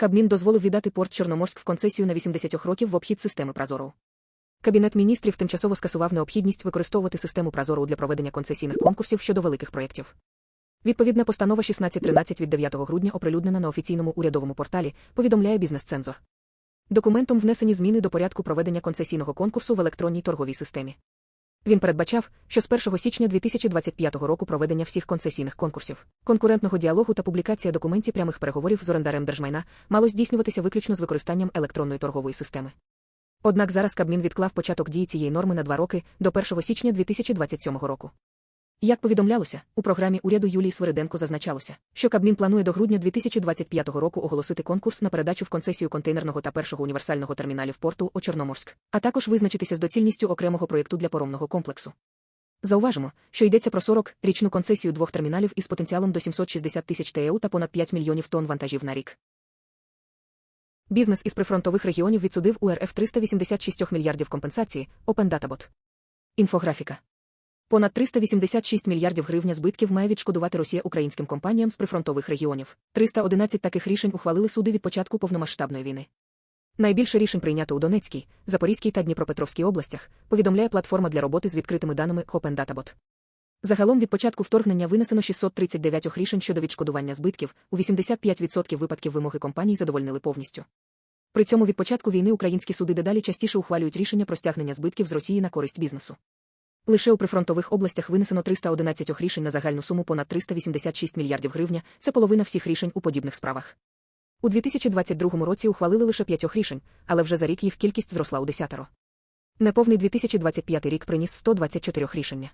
Кабмін дозволив віддати порт Чорноморськ в концесію на 80 років в обхід системи Прозору. Кабінет міністрів тимчасово скасував необхідність використовувати систему Прозору для проведення концесійних конкурсів щодо великих проєктів. Відповідна постанова 1613 від 9 грудня оприлюднена на офіційному урядовому порталі, повідомляє бізнес-цензор. Документом внесені зміни до порядку проведення концесійного конкурсу в електронній торговій системі. Він передбачав, що з 1 січня 2025 року проведення всіх концесійних конкурсів, конкурентного діалогу та публікація документів прямих переговорів з орендарем держмайна мало здійснюватися виключно з використанням електронної торгової системи. Однак зараз Кабмін відклав початок дії цієї норми на два роки до 1 січня 2027 року. Як повідомлялося, у програмі уряду Юлії Свириденко зазначалося, що Кабмін планує до грудня 2025 року оголосити конкурс на передачу в концесію контейнерного та першого універсального терміналів порту о Чорноморськ, а також визначитися з доцільністю окремого проєкту для поромного комплексу. Зауважимо, що йдеться про 40 річну концесію двох терміналів із потенціалом до 760 тисяч ТЕУ та понад 5 мільйонів тонн вантажів на рік. Бізнес із прифронтових регіонів відсудив у РФ 386 мільярдів компенсації, Open Databot. Інфографіка. Понад 386 мільярдів гривня збитків має відшкодувати Росія українським компаніям з прифронтових регіонів. 311 таких рішень ухвалили суди від початку повномасштабної війни. Найбільше рішень прийнято у Донецькій, Запорізькій та Дніпропетровській областях, повідомляє платформа для роботи з відкритими даними Open Databot. Загалом від початку вторгнення винесено 639 рішень щодо відшкодування збитків, у 85% випадків вимоги компаній задовольнили повністю. При цьому від початку війни українські суди дедалі частіше ухвалюють рішення про стягнення збитків з Росії на користь бізнесу. Лише у прифронтових областях винесено 311 рішень на загальну суму понад 386 мільярдів гривня, це половина всіх рішень у подібних справах. У 2022 році ухвалили лише п'ятьох рішень, але вже за рік їх кількість зросла у десятеро. Неповний 2025 рік приніс 124 рішення.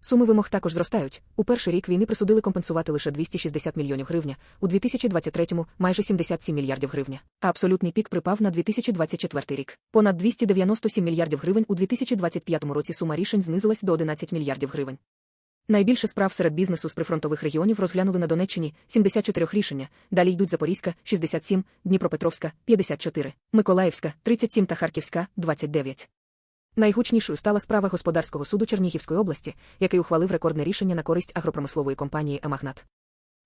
Суми вимог також зростають. У перший рік війни присудили компенсувати лише 260 мільйонів гривня, у 2023-му – майже 77 мільярдів гривня. А абсолютний пік припав на 2024 рік. Понад 297 мільярдів гривень у 2025 році сума рішень знизилась до 11 мільярдів гривень. Найбільше справ серед бізнесу з прифронтових регіонів розглянули на Донеччині 74 рішення, далі йдуть Запорізька 67, Дніпропетровська 54, Миколаївська 37 та Харківська 29. Найгучнішою стала справа господарського суду Чернігівської області, який ухвалив рекордне рішення на користь агропромислової компанії Емагнат.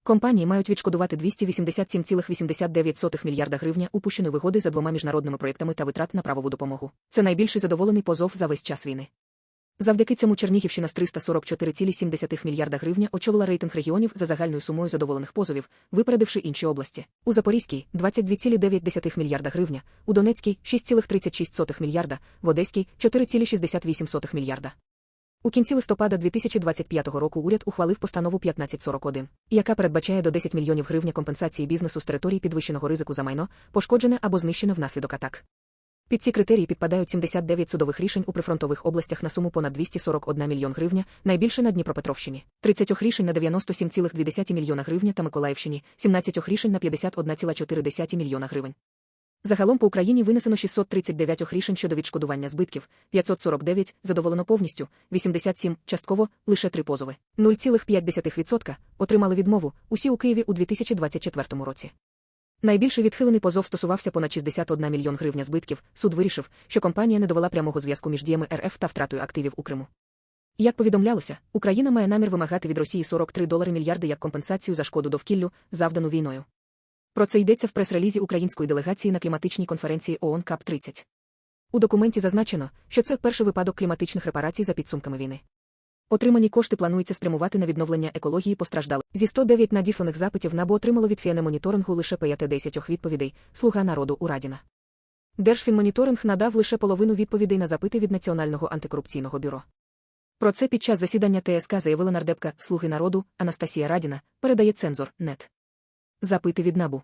Компанії мають відшкодувати 287,89 мільярда гривня упущеної вигоди за двома міжнародними проєктами та витрат на правову допомогу. Це найбільший задоволений позов за весь час війни. Завдяки цьому Чернігівщина з 344,7 мільярда гривня очолила рейтинг регіонів за загальною сумою задоволених позовів, випередивши інші області. У Запорізькій 22,9 мільярда гривня, у Донецькій 6,36 мільярда, в Одеській 4,68 мільярда. У кінці листопада 2025 року уряд ухвалив постанову 1541, яка передбачає до 10 мільйонів гривня компенсації бізнесу з території підвищеного ризику за майно, пошкоджене або знищене внаслідок атак. Під ці критерії підпадають 79 судових рішень у прифронтових областях на суму понад 241 мільйон гривня, найбільше на Дніпропетровщині, 30 рішень на 97,2 мільйона гривня та Миколаївщині, 17 рішень на 51,4 мільйона гривень. Загалом по Україні винесено 639 рішень щодо відшкодування збитків, 549 задоволено повністю, 87 частково, лише три позови. 0,5% отримали відмову усі у Києві у 2024 році. Найбільше відхилений позов стосувався понад 61 мільйон гривня збитків. Суд вирішив, що компанія не довела прямого зв'язку між діями РФ та втратою активів у Криму. Як повідомлялося, Україна має намір вимагати від Росії 43 долари мільярди як компенсацію за шкоду довкіллю, завдану війною. Про це йдеться в прес-релізі української делегації на кліматичній конференції ООН КАП 30. У документі зазначено, що це перший випадок кліматичних репарацій за підсумками війни. Отримані кошти планується спрямувати на відновлення екології постраждалих. Зі 109 надісланих запитів НАБУ отримало від фіане-моніторингу лише 5-10 відповідей, слуга народу Урадіна. Держфінмоніторинг надав лише половину відповідей на запити від Національного антикорупційного бюро. Про це під час засідання ТСК заявила нардепка Слуги народу Анастасія Радіна, передає цензор НЕТ. Запити від НАБУ.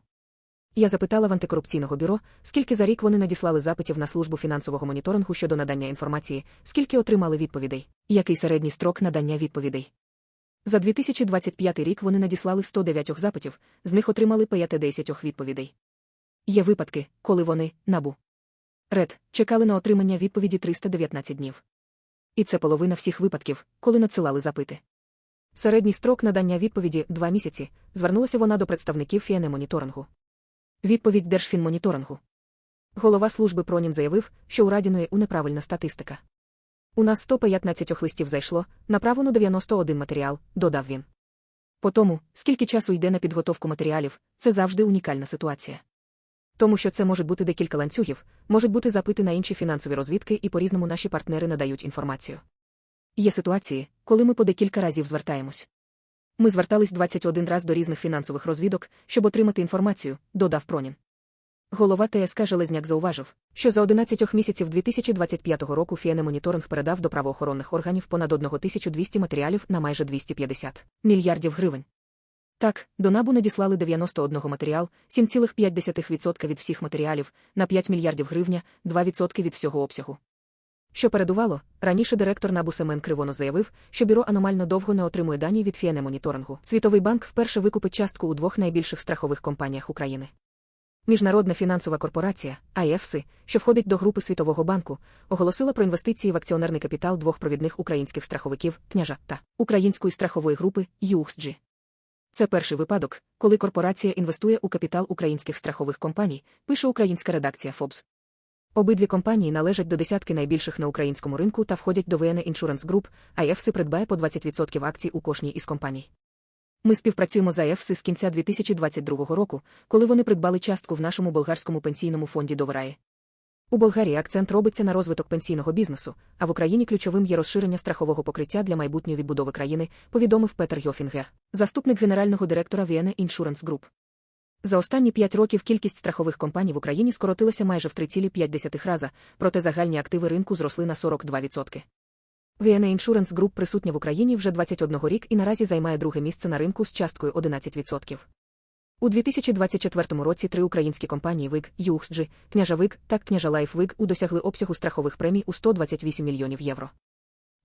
Я запитала в антикорупційного бюро, скільки за рік вони надіслали запитів на службу фінансового моніторингу щодо надання інформації, скільки отримали відповідей, який середній строк надання відповідей. За 2025 рік вони надіслали 109 запитів, з них отримали 5-10 відповідей. Є випадки, коли вони, набу. Ред, чекали на отримання відповіді 319 днів. І це половина всіх випадків, коли надсилали запити. Середній строк надання відповіді 2 місяці, звернулася вона до представників фіане моніторингу. Відповідь Держфінмоніторингу. Голова служби Пронін заявив, що у Радіної у неправильна статистика. У нас 115 листів зайшло, направлено 91 матеріал, додав він. По тому, скільки часу йде на підготовку матеріалів, це завжди унікальна ситуація. Тому що це може бути декілька ланцюгів, можуть бути запити на інші фінансові розвідки, і по-різному наші партнери надають інформацію. Є ситуації, коли ми по декілька разів звертаємось. Ми звертались 21 раз до різних фінансових розвідок, щоб отримати інформацію, додав Пронін. Голова ТСК Железняк зауважив, що за 11 місяців 2025 року Фіене моніторинг передав до правоохоронних органів понад 1200 матеріалів на майже 250 мільярдів гривень. Так, до набу надіслали 91 матеріал, 7,5% від всіх матеріалів, на 5 мільярдів гривня, 2% від всього обсягу. Що передувало, раніше директор НАБУ Семен Кривоно заявив, що бюро аномально довго не отримує дані від Фіене моніторингу. Світовий банк вперше викупить частку у двох найбільших страхових компаніях України. Міжнародна фінансова корпорація IFC, що входить до групи Світового банку, оголосила про інвестиції в акціонерний капітал двох провідних українських страховиків княжа та української страхової групи UXG. Це перший випадок, коли корпорація інвестує у капітал українських страхових компаній, пише українська редакція Forbes. Обидві компанії належать до десятки найбільших на українському ринку та входять до VN Insurance Group, а IFC придбає по 20% акцій у кожній із компаній. Ми співпрацюємо з IFC з кінця 2022 року, коли вони придбали частку в нашому болгарському пенсійному фонді Довираї. У Болгарії акцент робиться на розвиток пенсійного бізнесу, а в Україні ключовим є розширення страхового покриття для майбутньої відбудови країни, повідомив Петер Йофінгер, заступник генерального директора Vienna Insurance Group. За останні п'ять років кількість страхових компаній в Україні скоротилася майже в 3,5 раза, проте загальні активи ринку зросли на 42%. Vienna Insurance Group присутня в Україні вже 21 рік і наразі займає друге місце на ринку з часткою 11%. У 2024 році три українські компанії ВИГ, UXG, Княжа ВИГ та Княжа Лайф ВИГ удосягли обсягу страхових премій у 128 мільйонів євро.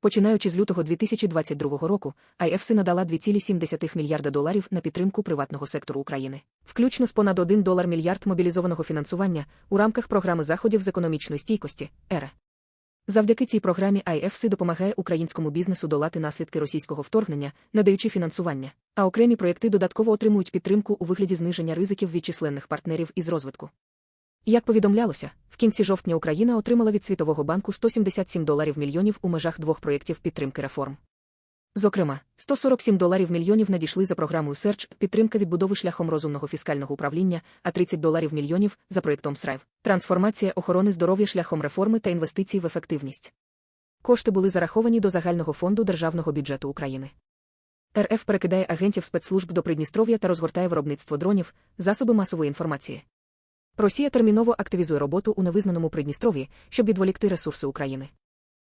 Починаючи з лютого 2022 року, IFC надала 2,7 мільярда доларів на підтримку приватного сектору України, включно з понад 1 долар мільярд мобілізованого фінансування у рамках програми заходів з економічної стійкості ЕРА. Завдяки цій програмі IFC допомагає українському бізнесу долати наслідки російського вторгнення, надаючи фінансування, а окремі проєкти додатково отримують підтримку у вигляді зниження ризиків від численних партнерів із розвитку. Як повідомлялося, в кінці жовтня Україна отримала від Світового банку 177 доларів мільйонів у межах двох проєктів підтримки реформ. Зокрема, 147 доларів мільйонів надійшли за програмою Search підтримка відбудови шляхом розумного фіскального управління, а 30 доларів мільйонів за проєктом SRIVE трансформація охорони здоров'я шляхом реформи та інвестицій в ефективність. Кошти були зараховані до загального фонду державного бюджету України. РФ перекидає агентів спецслужб до Придністров'я та розгортає виробництво дронів, засоби масової інформації. Росія терміново активізує роботу у невизнаному Придністров'ї, щоб відволікти ресурси України.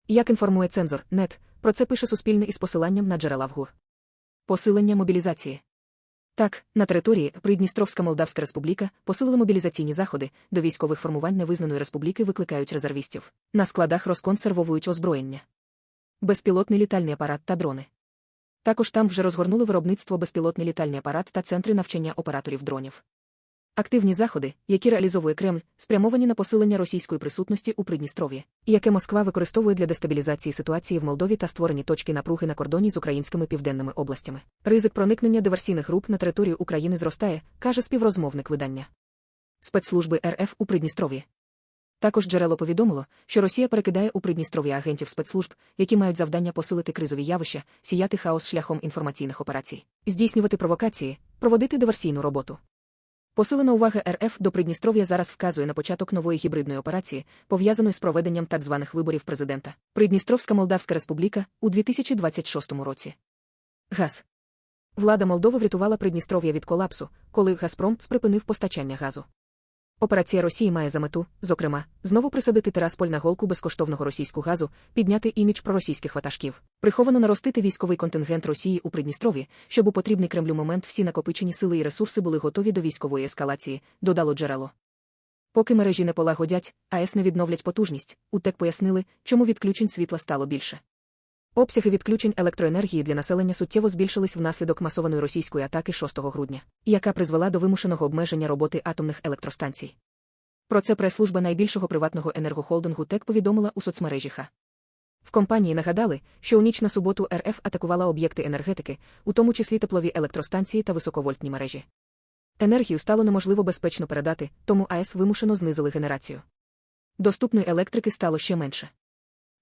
Як інформує цензор, НЕТ, про це пише Суспільне із посиланням на джерела в ГУР. Посилення мобілізації. Так, на території Придністровська Молдавська Республіка посилили мобілізаційні заходи, до військових формувань невизнаної республіки викликають резервістів. На складах розконсервовують озброєння, безпілотний літальний апарат та дрони. Також там вже розгорнули виробництво безпілотний літальний апарат та центри навчання операторів дронів. Активні заходи, які реалізовує Кремль, спрямовані на посилення російської присутності у Придністров'ї, яке Москва використовує для дестабілізації ситуації в Молдові та створені точки напруги на кордоні з українськими південними областями. Ризик проникнення диверсійних груп на територію України зростає, каже співрозмовник видання. Спецслужби РФ у Придністров'ї. Також джерело повідомило, що Росія перекидає у Придністров'ї агентів спецслужб, які мають завдання посилити кризові явища, сіяти хаос шляхом інформаційних операцій, здійснювати провокації, проводити диверсійну роботу. Посилена увага РФ до Придністров'я зараз вказує на початок нової гібридної операції, пов'язаної з проведенням так званих виборів президента. Придністровська Молдавська Республіка у 2026 році. Газ. Влада Молдови врятувала Придністров'я від колапсу, коли Газпром сприпинив постачання газу. Операція Росії має за мету, зокрема, знову присадити Терасполь на голку безкоштовного російського газу, підняти імідж проросійських ватажків, приховано наростити військовий контингент Росії у Придністров'ї, щоб у потрібний Кремлю момент всі накопичені сили і ресурси були готові до військової ескалації, додало джерело. Поки мережі не полагодять, АЕС не відновлять потужність, УТЕК пояснили, чому відключень світла стало більше. Обсяги відключень електроенергії для населення суттєво збільшились внаслідок масованої російської атаки 6 грудня, яка призвела до вимушеного обмеження роботи атомних електростанцій. Про це прес-служба найбільшого приватного енергохолдингу ТЕК повідомила у соцмережі ХА. В компанії нагадали, що у ніч на суботу РФ атакувала об'єкти енергетики, у тому числі теплові електростанції та високовольтні мережі. Енергію стало неможливо безпечно передати, тому АЕС вимушено знизили генерацію. Доступної електрики стало ще менше.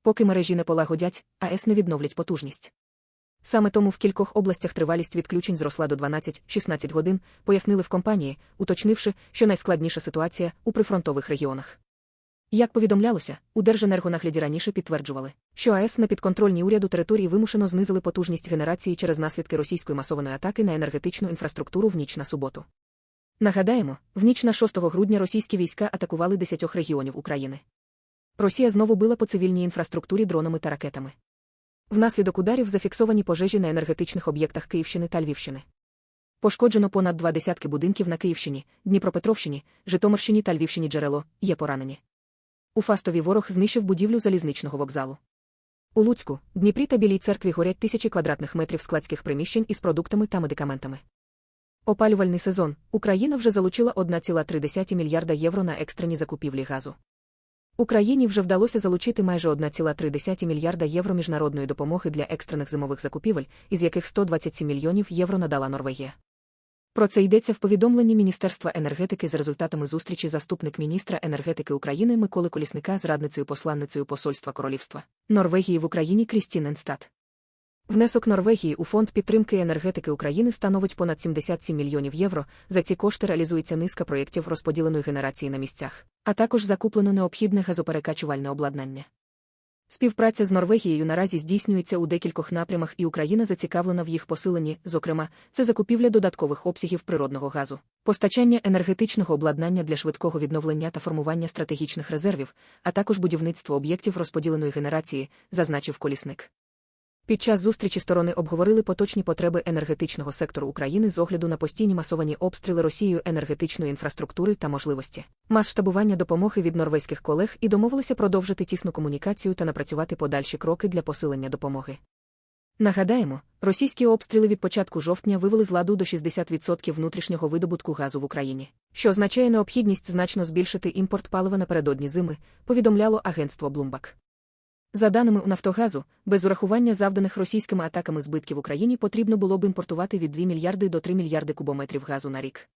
Поки мережі не полагодять, АЕС не відновлять потужність. Саме тому в кількох областях тривалість відключень зросла до 12-16 годин, пояснили в компанії, уточнивши, що найскладніша ситуація у прифронтових регіонах. Як повідомлялося, у Держенергонагляді раніше підтверджували, що АЕС на підконтрольній уряду території вимушено знизили потужність генерації через наслідки російської масованої атаки на енергетичну інфраструктуру в ніч на суботу. Нагадаємо, в ніч на 6 грудня російські війська атакували 10 регіонів України. Росія знову била по цивільній інфраструктурі дронами та ракетами. Внаслідок ударів зафіксовані пожежі на енергетичних об'єктах Київщини та Львівщини. Пошкоджено понад два десятки будинків на Київщині, Дніпропетровщині, Житомирщині та Львівщині джерело, є поранені. У Фастові ворог знищив будівлю залізничного вокзалу. У Луцьку, Дніпрі та Білій церкві горять тисячі квадратних метрів складських приміщень із продуктами та медикаментами. Опалювальний сезон Україна вже залучила 1,3 мільярда євро на екстрені закупівлі газу. Україні вже вдалося залучити майже 1,3 мільярда євро міжнародної допомоги для екстрених зимових закупівель, із яких 127 мільйонів євро надала Норвегія. Про це йдеться в повідомленні Міністерства енергетики з результатами зустрічі заступник міністра енергетики України Миколи Колісника з радницею посланницею Посольства Королівства Норвегії в Україні Крістін Енстат. Внесок Норвегії у фонд підтримки енергетики України становить понад 77 мільйонів євро. За ці кошти реалізується низка проєктів розподіленої генерації на місцях, а також закуплено необхідне газоперекачувальне обладнання. Співпраця з Норвегією наразі здійснюється у декількох напрямах, і Україна зацікавлена в їх посиленні, зокрема, це закупівля додаткових обсягів природного газу, постачання енергетичного обладнання для швидкого відновлення та формування стратегічних резервів, а також будівництво об'єктів розподіленої генерації, зазначив колісник. Під час зустрічі сторони обговорили поточні потреби енергетичного сектору України з огляду на постійні масовані обстріли Росією енергетичної інфраструктури та можливості масштабування допомоги від норвезьких колег і домовилися продовжити тісну комунікацію та напрацювати подальші кроки для посилення допомоги. Нагадаємо, російські обстріли від початку жовтня вивели з ладу до 60% внутрішнього видобутку газу в Україні, що означає необхідність значно збільшити імпорт палива напередодні зими, повідомляло агентство Bloomberg. За даними у Нафтогазу, без урахування завданих російськими атаками збитків Україні потрібно було б імпортувати від 2 мільярди до 3 мільярди кубометрів газу на рік.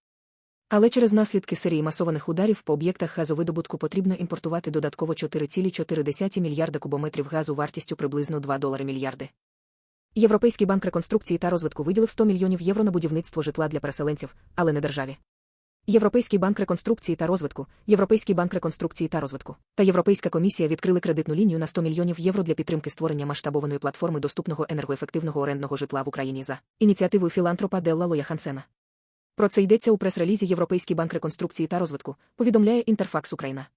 Але через наслідки серії масованих ударів по об'єктах газовидобутку потрібно імпортувати додатково 4,4 мільярда кубометрів газу вартістю приблизно 2 долари мільярди. Європейський банк реконструкції та розвитку виділив 100 мільйонів євро на будівництво житла для переселенців, але не державі. Європейський банк реконструкції та розвитку, Європейський банк реконструкції та розвитку та Європейська комісія відкрили кредитну лінію на 100 мільйонів євро для підтримки створення масштабованої платформи доступного енергоефективного орендного житла в Україні за ініціативою філантропа Делла Лоя Хансена. Про це йдеться у прес-релізі Європейський банк реконструкції та розвитку, повідомляє Інтерфакс Україна.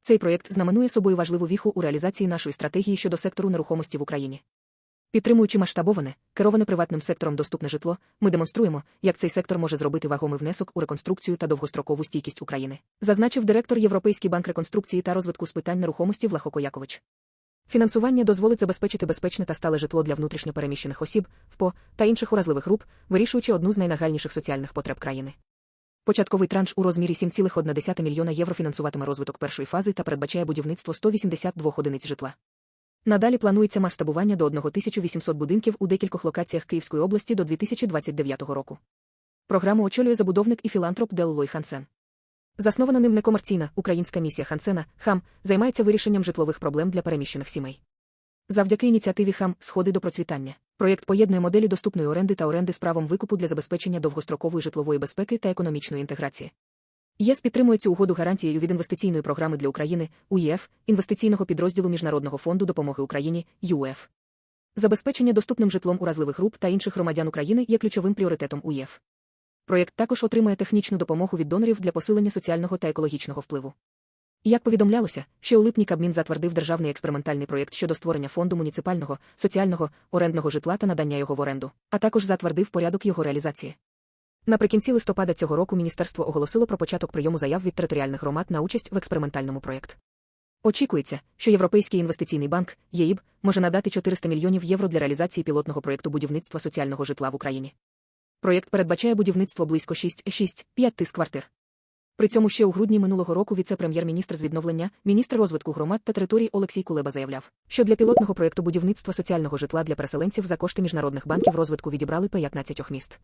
Цей проєкт знаменує собою важливу віху у реалізації нашої стратегії щодо сектору нерухомості в Україні. Підтримуючи масштабоване, кероване приватним сектором доступне житло, ми демонструємо, як цей сектор може зробити вагомий внесок у реконструкцію та довгострокову стійкість України, зазначив директор Європейський банк реконструкції та розвитку з питань нерухомості Влахоко Якович. Фінансування дозволить забезпечити безпечне та стале житло для внутрішньопереміщених осіб, ВПО та інших уразливих груп, вирішуючи одну з найнагальніших соціальних потреб країни. Початковий транш у розмірі 7,1 мільйона євро фінансуватиме розвиток першої фази та передбачає будівництво 182 одиниць житла. Надалі планується масштабування до 1800 будинків у декількох локаціях Київської області до 2029 року. Програму очолює забудовник і філантроп Деллой Хансен. Заснована ним некомерційна українська місія Хансена ХАМ займається вирішенням житлових проблем для переміщених сімей. Завдяки ініціативі ХАМ Сходи до процвітання. Проєкт поєднує моделі доступної оренди та оренди з правом викупу для забезпечення довгострокової житлової безпеки та економічної інтеграції. ЄС підтримує цю угоду гарантією від інвестиційної програми для України УЄФ, інвестиційного підрозділу Міжнародного фонду допомоги Україні ЮЕФ. Забезпечення доступним житлом уразливих груп та інших громадян України є ключовим пріоритетом УЄФ. Проєкт також отримає технічну допомогу від донорів для посилення соціального та екологічного впливу. Як повідомлялося, що у липні Кабмін затвердив державний експериментальний проєкт щодо створення фонду муніципального, соціального, орендного житла та надання його в оренду, а також затвердив порядок його реалізації. Наприкінці листопада цього року міністерство оголосило про початок прийому заяв від територіальних громад на участь в експериментальному проєкт. Очікується, що Європейський інвестиційний банк ЄІБ може надати 400 мільйонів євро для реалізації пілотного проєкту будівництва соціального житла в Україні. Проєкт передбачає будівництво близько 6-6-5 тисяч квартир. При цьому ще у грудні минулого року віце-прем'єр-міністр з відновлення, міністр розвитку громад та територій Олексій Кулеба заявляв, що для пілотного проєкту будівництва соціального житла для переселенців за кошти міжнародних банків розвитку відібрали 15 міст.